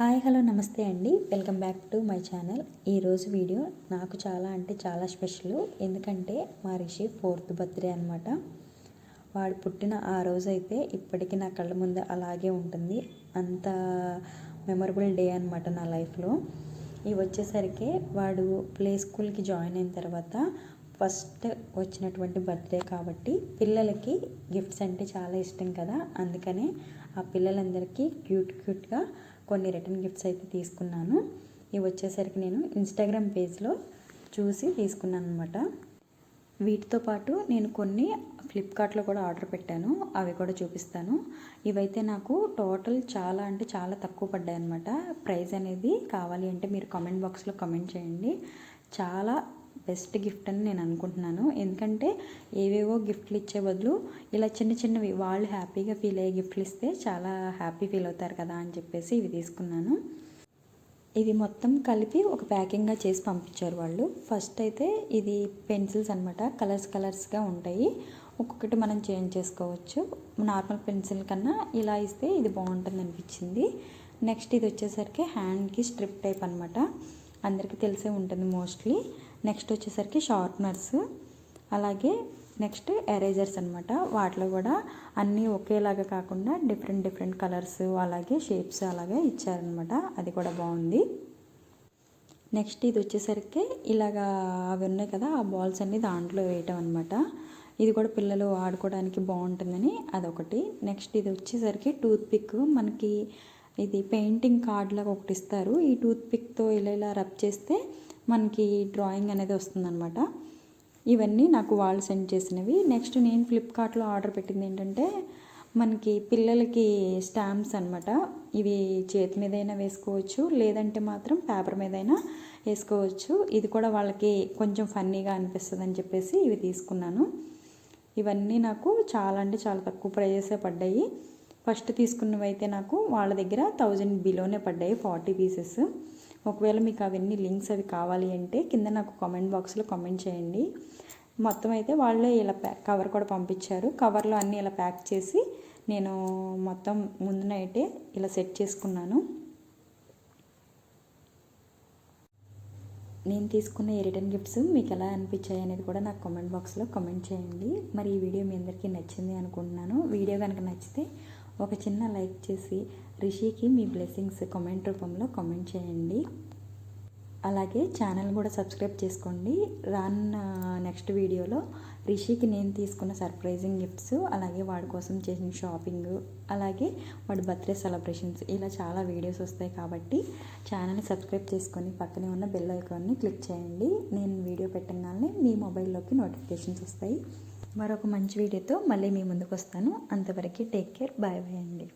Hi hello నమస్తే అండి. Welcome back to my channel. ఈరోజు వీడియో నాకు చాలా అంటే చాలా స్పెషల్. ఎందుకంటే మా రిషి ఫోర్త్ బర్త్డే అనమాట వాడు పుట్టిన ఆ రోజు అయితే ఇప్పటికీ నా కళ్ళ ముందు అలాగే ఉంటుంది. అంత మెమరబుల్ డే అనమాట నా లైఫ్లో. ఇవి వచ్చేసరికి వాడు ప్లే స్కూల్కి జాయిన్ అయిన తర్వాత ఫస్ట్ వచ్చినటువంటి బర్త్డే కాబట్టి పిల్లలకి గిఫ్ట్స్ అంటే చాలా ఇష్టం కదా. అందుకనే ఆ పిల్లలందరికీ క్యూట్ క్యూట్గా కొన్ని రిటర్న్ గిఫ్ట్స్ అయితే తీసుకున్నాను. ఇవి వచ్చేసరికి నేను ఇన్స్టాగ్రామ్ పేజ్లో చూసి తీసుకున్నాను అనమాట వీటితో పాటు నేను కొన్ని ఫ్లిప్కార్ట్లో కూడా ఆర్డర్ పెట్టాను. అవి కూడా చూపిస్తాను. ఇవైతే నాకు టోటల్ చాలా అంటే చాలా తక్కువ పడ్డాయి అనమాట ప్రైస్ అనేది కావాలి అంటే మీరు కామెంట్ బాక్స్లో కామెంట్ చేయండి. చాలా బెస్ట్ గిఫ్ట్ అని నేను అనుకుంటున్నాను. ఎందుకంటే ఏవేవో గిఫ్ట్లు ఇచ్చే బదులు ఇలా చిన్న చిన్నవి వాళ్ళు హ్యాపీగా ఫీల్ అయ్యే గిఫ్ట్లు ఇస్తే చాలా హ్యాపీ ఫీల్ అవుతారు కదా అని చెప్పేసి ఇవి తీసుకున్నాను. ఇది మొత్తం కలిపి ఒక ప్యాకింగ్గా చేసి పంపించారు వాళ్ళు. ఫస్ట్ అయితే ఇది పెన్సిల్స్ అనమాట కలర్స్ కలర్స్గా ఉంటాయి. ఒక్కొక్కటి మనం చేంజ్ చేసుకోవచ్చు. నార్మల్ పెన్సిల్ కన్నా ఇలా ఇస్తే ఇది బాగుంటుంది అనిపించింది. నెక్స్ట్ ఇది వచ్చేసరికి హ్యాండ్కి స్ట్రిప్ టైప్ అనమాట అందరికీ తెలిసే ఉంటుంది మోస్ట్లీ. నెక్స్ట్ వచ్చేసరికి షార్ప్నర్స్. అలాగే నెక్స్ట్ ఎరేజర్స్ అనమాట వాటిలో కూడా అన్నీ ఒకేలాగా కాకుండా డిఫరెంట్ డిఫరెంట్ కలర్స్ అలాగే షేప్స్ అలాగే ఇచ్చారనమాట అది కూడా బాగుంది. నెక్స్ట్ ఇది వచ్చేసరికి ఇలాగా అవి ఉన్నాయి కదా ఆ బాల్స్ అన్ని దాంట్లో వేయటం అనమాట ఇది కూడా పిల్లలు ఆడుకోవడానికి బాగుంటుందని అదొకటి. నెక్స్ట్ ఇది వచ్చేసరికి టూత్ పిక్ మనకి ఇది పెయింటింగ్ కార్డ్ లాగా ఒకటి ఇస్తారు. ఈ టూత్ పిక్తో ఇలా ఇలా రబ్ చేస్తే మనకి డ్రాయింగ్ అనేది వస్తుందన్నమాట. ఇవన్నీ నాకు వాళ్ళు సెండ్ చేసినవి. నెక్స్ట్ నేను ఫ్లిప్కార్ట్లో ఆర్డర్ పెట్టింది ఏంటంటే మనకి పిల్లలకి స్టాంప్స్ అనమాట ఇవి చేతి మీదైనా వేసుకోవచ్చు లేదంటే మాత్రం పేపర్ మీదైనా వేసుకోవచ్చు. ఇది కూడా వాళ్ళకి కొంచెం ఫన్నీగా అనిపిస్తుంది అని చెప్పేసి ఇవి తీసుకున్నాను. ఇవన్నీ నాకు చాలా అంటే చాలా తక్కువ ప్రైజెసే పడ్డాయి. ఫస్ట్ తీసుకున్నవి అయితే నాకు వాళ్ళ దగ్గర థౌజండ్ బిలోనే పడ్డాయి ఫార్టీ పీసెస్. ఒకవేళ మీకు అవన్నీ లింక్స్ అవి కావాలి అంటే కింద నాకు కామెంట్ బాక్స్లో కామెంట్ చేయండి. మొత్తం అయితే వాళ్ళే ఇలా ప్యాక్ కవర్ కూడా పంపించారు. కవర్లో అన్నీ ఇలా ప్యాక్ చేసి నేను మొత్తం ముందు నైటే ఇలా సెట్ చేసుకున్నాను. నేను తీసుకున్న ఈ రిటర్న్ గిఫ్ట్స్ మీకు ఎలా అనిపించాయి అనేది కూడా నాకు కామెంట్ బాక్స్లో కామెంట్ చేయండి. మరి ఈ వీడియో మీ అందరికీ నచ్చింది అనుకుంటున్నాను. వీడియో కనుక నచ్చితే ఒక చిన్న లైక్ చేసి రిషికి మీ బ్లెస్సింగ్స్ కామెంట్ రూపంలో కామెంట్ చేయండి. అలాగే ఛానల్ కూడా సబ్స్క్రైబ్ చేసుకోండి. రాన్న నెక్స్ట్ వీడియోలో రిషికి నేను తీసుకున్న సర్ప్రైజింగ్ గిఫ్ట్స్ అలాగే వాడి కోసం చేసిన షాపింగ్ అలాగే వాడి బర్త్డే సెలబ్రేషన్స్ ఇలా చాలా వీడియోస్ వస్తాయి కాబట్టి ఛానల్ని సబ్స్క్రైబ్ చేసుకొని పక్కనే ఉన్న బెల్ ఐకాన్ని క్లిక్ చేయండి. నేను వీడియో పెట్టగానే మీ మొబైల్లోకి నోటిఫికేషన్స్ వస్తాయి. మరొక మంచి వీడియోతో మళ్ళీ మీ ముందుకు వస్తాను. అంతవరకు టేక్ కేర్ బాయ్ బాయ్ అండి.